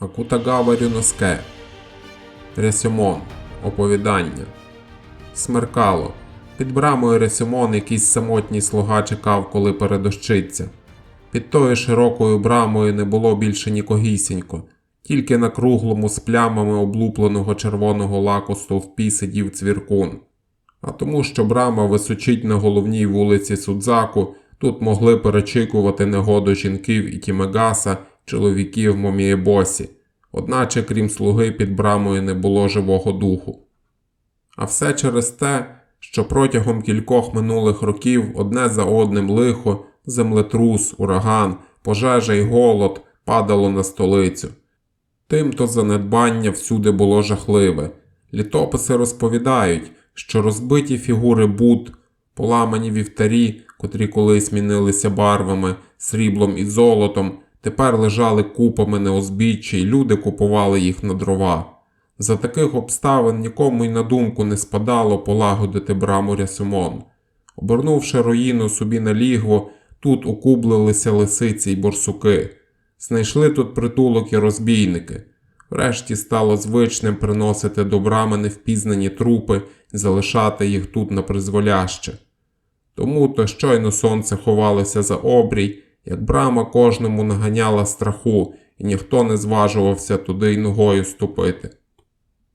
Акутагава Рюноске. Рясьомон. Оповідання. Смеркало. Під брамою Рясьомон якийсь самотній слуга чекав, коли передощиться. Під тою широкою брамою не було більше нікогісінько, тільки на круглому з плямами облупленого червоного лаку стовпі сидів цвіркун. А тому, що брама височить на головній вулиці Судзаку, тут могли перечікувати негоду жінків і Тімегаса, чоловіків Момієбосі. Одначе, крім слуги, під брамою не було живого духу. А все через те, що протягом кількох минулих років одне за одним лихо, землетрус, ураган, пожежа й голод падало на столицю. Тимто занедбання всюди було жахливе. Літописи розповідають, що розбиті фігури Буд, поламані вівтарі, котрі колись змінилися барвами, сріблом і золотом, тепер лежали купами на узбіччі, і люди купували їх на дрова. За таких обставин нікому й на думку не спадало полагодити браму Рясимон. Обернувши руїну собі на лігво, тут укублилися лисиці й борсуки. Знайшли тут притулок і розбійники. Врешті стало звичним приносити до брами невпізнані трупи і залишати їх тут на призволяще. Тому то щойно сонце ховалося за обрій, як брама кожному наганяла страху, і ніхто не зважувався туди й ногою ступити.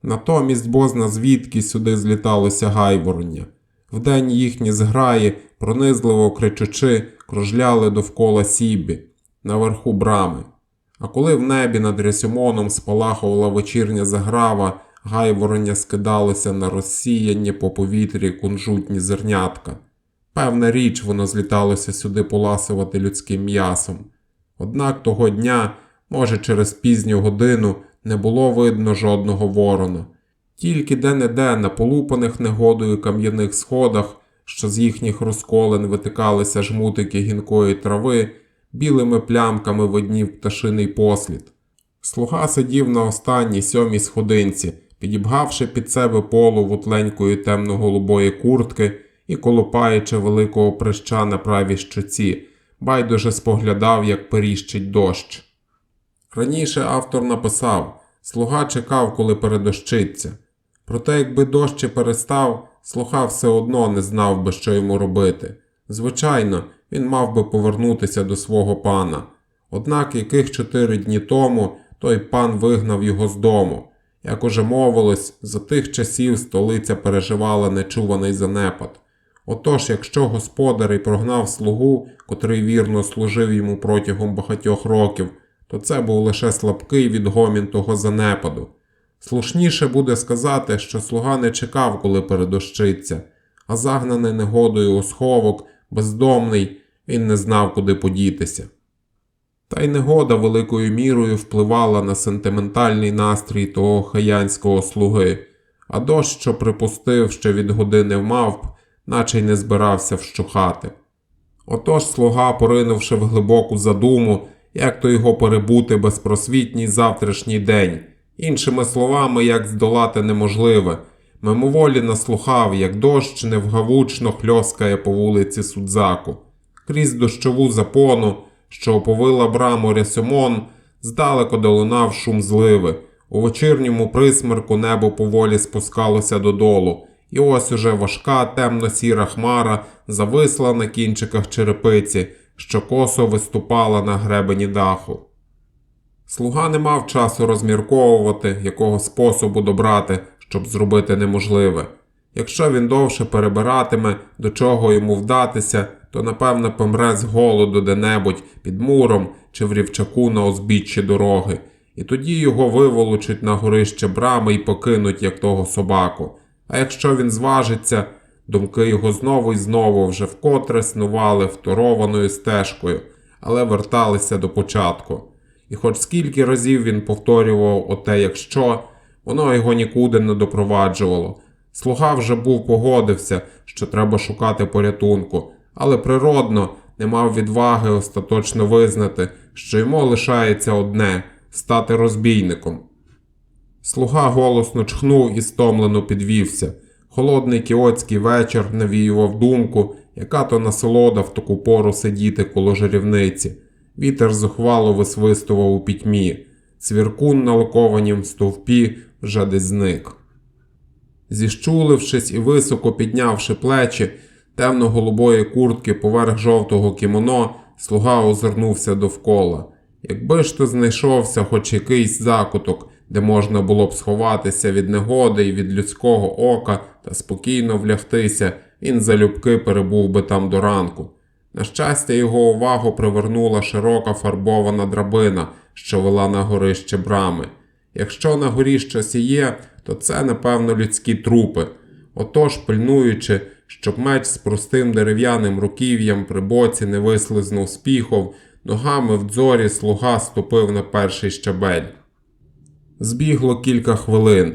Натомість бозна звідки сюди зліталося гайвороння. Вдень їхні зграї, пронизливо кричучи, кружляли довкола сібі, наверху брами. А коли в небі над Рясюмоном спалахувала вечірня заграва, гайвороння скидалися на розсіяння по повітрі кунжутні зернятка. Певна річ, воно зліталося сюди поласувати людським м'ясом. Однак того дня, може, через пізню годину, не було видно жодного ворона. Тільки де-не-де на полупаних негодою кам'яних сходах, що з їхніх розколин витикалися жмутики гінкої трави, білими плямками виднів пташиний послід. Слуга сидів на останній сьомій сходинці, підібгавши під себе полу вутленької темно-голубої куртки і колупаючи великого прища на правій щоці, байдуже споглядав, як періщить дощ. Раніше автор написав слуга чекав, коли передощиться. Проте, якби дощ перестав, слуга все одно не знав би, що йому робити. Звичайно, він мав би повернутися до свого пана. Однак яких чотири дні тому той пан вигнав його з дому. Як уже мовилось, за тих часів столиця переживала нечуваний занепад. Отож, якщо господар і прогнав слугу, котрий вірно служив йому протягом багатьох років, то це був лише слабкий відгомін того занепаду. Слушніше буде сказати, що слуга не чекав, коли передощиться, а загнаний негодою у сховок, бездомний, він не знав, куди подітися. Та й негода великою мірою впливала на сентиментальний настрій того хаянського слуги, а дощ, що припустив, що від години мавп, наче й не збирався вщухати. Отож слуга, поринувши в глибоку задуму, як то його перебути безпросвітній завтрашній день, іншими словами, як здолати неможливе, мимоволі наслухав, як дощ невгавучно хльоскає по вулиці Судзаку. Крізь дощову запону, що оповила браму Рясьомон, здалеку долунав шум зливи. У вечірньому присмерку небо поволі спускалося додолу, і ось уже важка темно-сіра хмара зависла на кінчиках черепиці, що косо виступала на гребені даху. Слуга не мав часу розмірковувати, якого способу добрати, щоб зробити неможливе. Якщо він довше перебиратиме, до чого йому вдатися, то напевно помре з голоду де-небудь під муром чи в рівчаку на узбіччі дороги, і тоді його виволочуть на горище брами і покинуть, як того собаку. А якщо він зважиться, думки його знову і знову вже вкотре снували второваною стежкою, але верталися до початку. І хоч скільки разів він повторював оте, якщо, воно його нікуди не допроваджувало. Слуга вже був погодився, що треба шукати порятунку, але природно не мав відваги остаточно визнати, що йому лишається одне стати розбійником. Слуга голосно чхнув і стомлено підвівся. Холодний кіотський вечір навіював думку, яка то насолода в таку пору сидіти коло жарівниці. Вітер зухвало висвистував у пітьмі. цвіркун на лакованім стовпі вже десь зник. Зіщулившись і високо піднявши плечі темно-голубої куртки поверх жовтого кімоно, слуга озирнувся довкола. Якби ж то знайшовся хоч якийсь закуток, де можна було б сховатися від негоди і від людського ока та спокійно влягтися, він залюбки перебув би там до ранку. На щастя, його увагу привернула широка фарбована драбина, що вела на горище брами. Якщо на горі щось і є, то це, напевно, людські трупи. Отож, пильнуючи, щоб меч з простим дерев'яним руків'ям при боці не вислизнув з ногами в дзорі слуга ступив на перший щабель. Збігло кілька хвилин.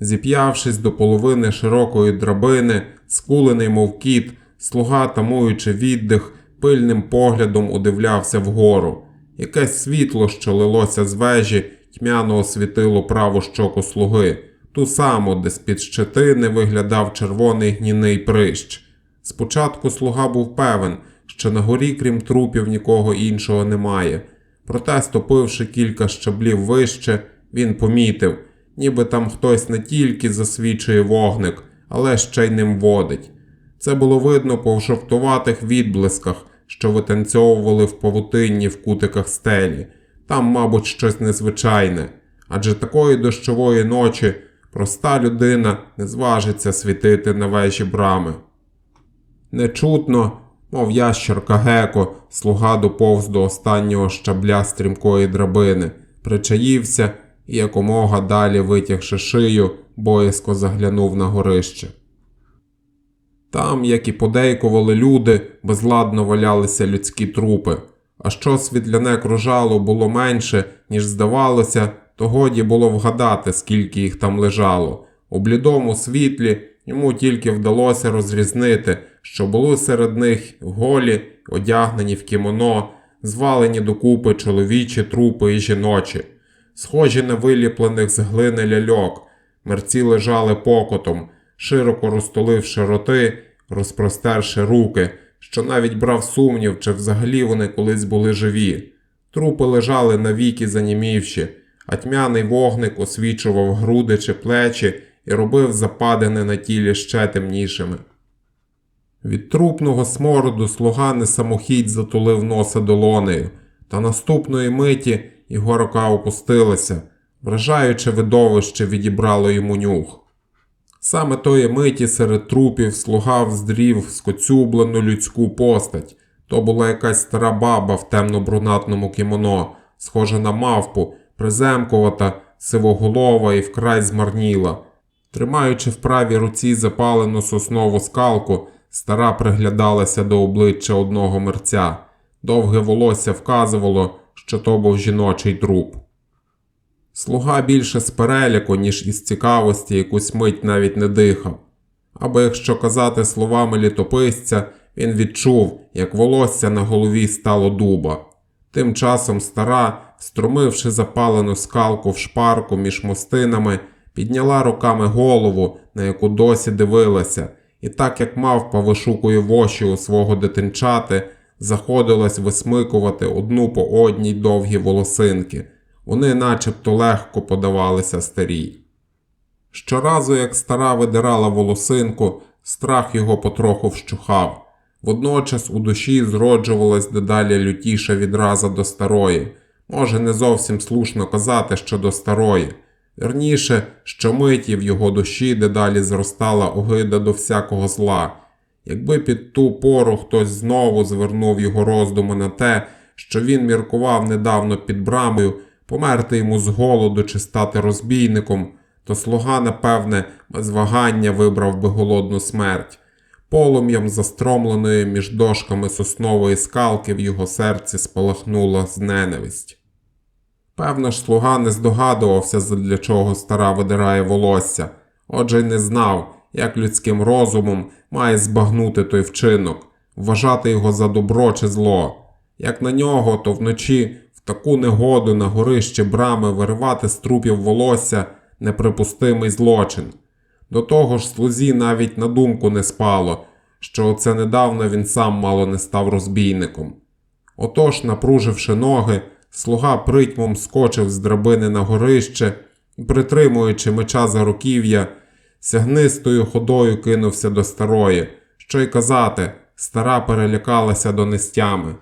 Зіп'явшись до половини широкої драбини, скулений, мов кіт, слуга, тамуючи віддих, пильним поглядом удивлявся вгору. Якесь світло, що лилося з вежі, тьмяно освітило праву щоку слуги, ту саму, де з-під щетини виглядав червоний гніний прищ. Спочатку слуга був певен, що на горі, крім трупів, нікого іншого немає. Проте, ступивши кілька щаблів вище, він помітив, ніби там хтось не тільки засвічує вогник, але ще й ним водить. Це було видно по жовтуватих відблисках, що витанцьовували в павутинні в кутиках стелі. Там, мабуть, щось незвичайне, адже такої дощової ночі проста людина не зважиться світити на вежі брами. Нечутно, мов ящерка Геко, слуга доповз до останнього щабля стрімкої драбини, причаївся і якомога далі витягши шию, боязко заглянув на горище. Там, як і подейкували люди, безладно валялися людські трупи. А що світляне кружало було менше, ніж здавалося, то годі було вгадати, скільки їх там лежало. У блідому світлі йому тільки вдалося розрізнити, що були серед них голі, одягнені в кімоно, звалені докупи чоловічі трупи і жіночі, схожі на виліплених з глини ляльок, мерці лежали покотом, широко розтуливши роти, розпростерши руки, що навіть брав сумнів, чи взагалі вони колись були живі. Трупи лежали навіки занімівші, а тьмяний вогник освічував груди чи плечі і робив западини на тілі ще темнішими. Від трупного смороду слуга не самохідь затулив носа долонею, та наступної миті його рука опустилася, вражаюче видовище відібрало йому нюх. Саме тої миті серед трупів слуга вздрів скоцюблену людську постать. То була якась стара баба в темно-брунатному кімоно, схожа на мавпу, приземкувата, сивоголова і вкрай змарніла. Тримаючи в правій руці запалену соснову скалку, стара приглядалася до обличчя одного мерця. Довге волосся вказувало, що то був жіночий труп. Слуга більше з переляку, ніж із цікавості якусь мить навіть не дихав. Або якщо казати словами літописця, він відчув, як волосся на голові стало дуба. Тим часом стара, струмивши запалену скалку в шпарку між мостинами, підняла руками голову, на яку досі дивилася, і так як мавпа вишукує воші у свого дитинчати, заходилась висмикувати одну по одній довгі волосинки. Вони начебто легко подавалися старій. Щоразу, як стара видирала волосинку, страх його потроху вщухав. Водночас у душі зроджувалась дедалі лютіша відраза до старої. Може, не зовсім слушно казати, що до старої. Вірніше, що миті в його душі дедалі зростала огида до всякого зла. Якби під ту пору хтось знову звернув його роздуми на те, що він міркував недавно під брамою, померти йому з голоду чи стати розбійником, то слуга, напевне, без вагання вибрав би голодну смерть. Полум'ям застромленої між дошками соснової скалки в його серці спалахнула з ненависть. Певно ж, слуга не здогадувався, задля чого стара видирає волосся, отже й не знав, як людським розумом має збагнути той вчинок, вважати його за добро чи зло. Як на нього, то вночі в таку негоду на горище брами виривати з трупів волосся неприпустимий злочин. До того ж, слузі навіть на думку не спало, що оце недавно він сам мало не став розбійником. Отож, напруживши ноги, слуга притьмом скочив з драбини на горище і, притримуючи меча за руків'я, сягнистою ходою кинувся до старої. Що й казати, стара перелякалася до нестями.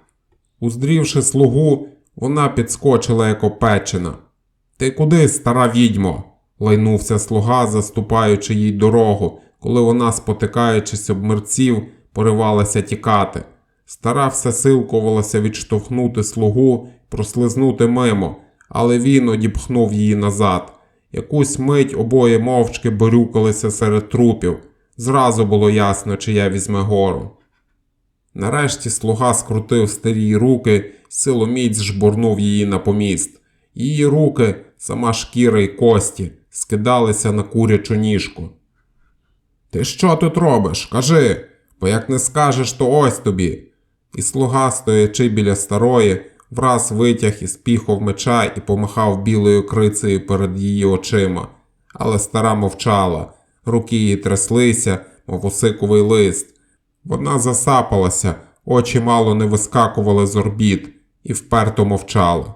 Уздрівши слугу, вона підскочила як опечена. Ти куди, стара відьмо? лайнувся слуга, заступаючи їй дорогу, коли вона, спотикаючись об мерців, поривалася тікати. Стара все силкувалася відштовхнути слугу, прослизнути мимо, але він одіпхнув її назад. Якусь мить обоє мовчки борюкалися серед трупів. Зразу було ясно, чия візьме гору. Нарешті слуга скрутив старі руки, силоміць жбурнув її на поміст. Її руки, сама шкіра й кості, скидалися на курячу ніжку. Ти що тут робиш? Кажи, бо як не скажеш, то ось тобі. І слуга, стоячи біля старої, враз витяг із піхов меча і помахав білою крицею перед її очима. Але стара мовчала, руки її тряслися, мов осиковий лист. Вона засапалася, очі мало не вискакували з орбіт, і вперто мовчала.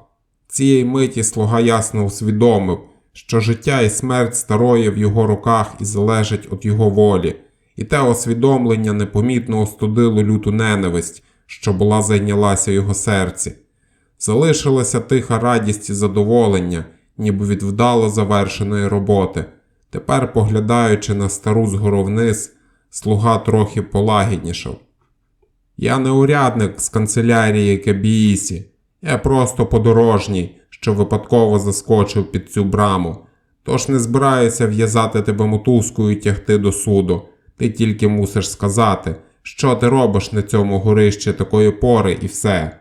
Цієї миті слуга ясно усвідомив, що життя і смерть старої в його руках і залежить від його волі, і те освідомлення непомітно остудило люту ненависть, що була зайнялася його серці. Залишилася тиха радість і задоволення, ніби від вдало завершеної роботи. Тепер, поглядаючи на стару згору вниз, слуга трохи полагіднішав. Я не урядник з канцелярії Кебіїсі, я просто подорожній, що випадково заскочив під цю браму. Тож не збираюся в'язати тебе мотузкою і тягти до суду. Ти тільки мусиш сказати, що ти робиш на цьому горищі такої пори і все.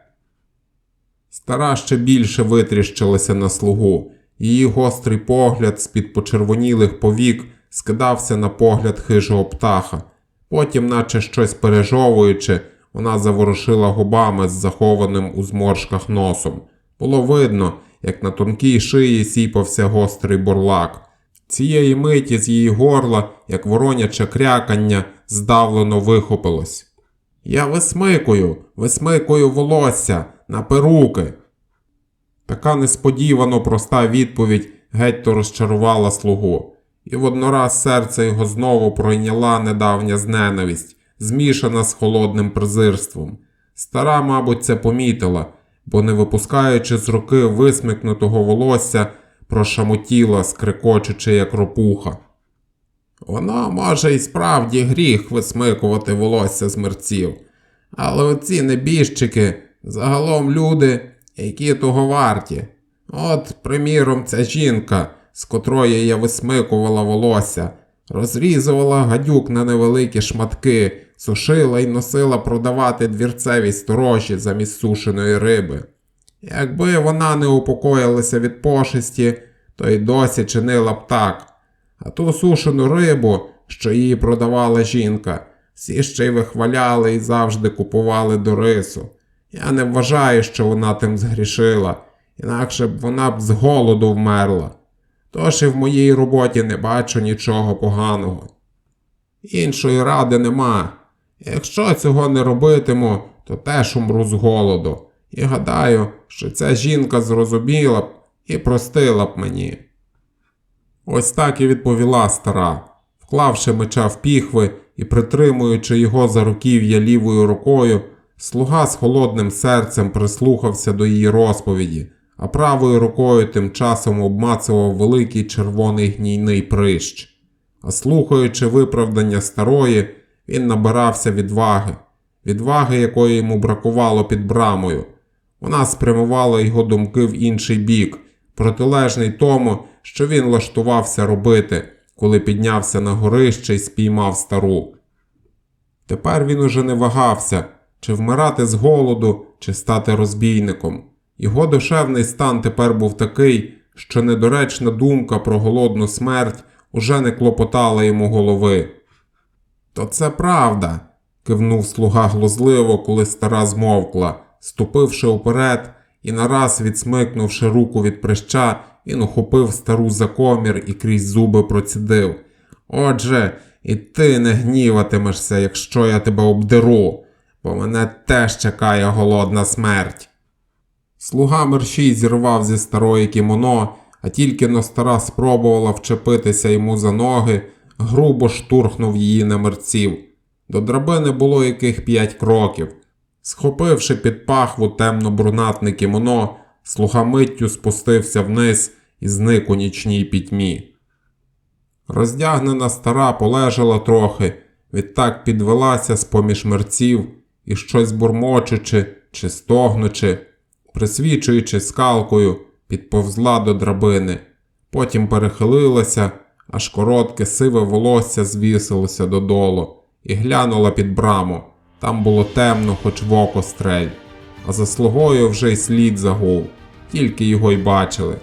Стара ще більше витріщилася на слугу. Її гострий погляд з-під почервонілих повік скидався на погляд хижого птаха. Потім, наче щось пережовуючи, вона заворушила губами з захованим у зморшках носом. Було видно, як на тонкій шиї сіпався гострий бурлак. Цієї миті з її горла, як вороняче крякання, здавлено вихопилось. Я висмикую, висмикую волосся на перуки. Така несподівано проста відповідь геть то розчарувала слугу, і воднораз серце його знову пройняла недавня зненависть, змішана з холодним презирством. Стара, мабуть, це помітила, бо, не випускаючи з руки висмикнутого волосся, прошамотіла, скрикочучи, як ропуха. Воно може і справді гріх висмикувати волосся з мерців, але оці небіжчики загалом люди, які того варті. От, приміром, ця жінка, з котрої я висмикувала волосся, розрізувала гадюк на невеликі шматки, сушила і носила продавати двірцеві сторожі замість сушеної риби. Якби вона не упокоїлася від пошесті, то й досі чинила б так. А ту сушену рибу, що її продавала жінка, всі ще й вихваляли і завжди купували до рису. Я не вважаю, що вона тим згрішила, інакше б вона б з голоду вмерла. Тож і в моїй роботі не бачу нічого поганого. Іншої ради нема. Якщо цього не робитиму, то теж умру з голоду. І гадаю, що ця жінка зрозуміла б і простила б мені. Ось так і відповіла стара, вклавши меча в піхви і притримуючи його за руків'я лівою рукою, слуга з холодним серцем прислухався до її розповіді, а правою рукою тим часом обмацував великий червоний гнійний прищ. А слухаючи виправдання старої, він набирався відваги, відваги, якої йому бракувало під брамою. Вона спрямувала його думки в інший бік, протилежний тому, що він влаштувався робити, коли піднявся на горище і спіймав стару. Тепер він уже не вагався, чи вмирати з голоду, чи стати розбійником. Його душевний стан тепер був такий, що недоречна думка про голодну смерть уже не клопотала йому голови. То це правда, кивнув слуга глузливо, коли стара змовкла, ступивши уперед і нараз відсмикнувши руку від прища, він ухопив стару за комір і крізь зуби процідив. Отже, і ти не гніватимешся, якщо я тебе обдеру, бо мене теж чекає голодна смерть. Слуга мерщій зірвав зі старої кімоно, а тільки но стара спробувала вчепитися йому за ноги, грубо штурхнув її на мерців. До драбини було яких п'ять кроків. Схопивши під пахву темно-брунатне кімоно, слуга миттю спустився вниз і зник у нічній пітьмі. Роздягнена стара полежала трохи, відтак підвелася з поміж мерців і щось бурмочучи чи стогнучи, присвічуючи скалкою, підповзла до драбини, потім перехилилася, аж коротке сиве волосся звісилося додолу, і глянула під браму. Там було темно, хоч в око стрель, а за слугою вже й слід загув, тільки його й бачили.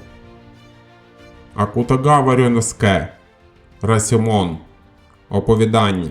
Акутагава Рьоноске Расьомон Оповідання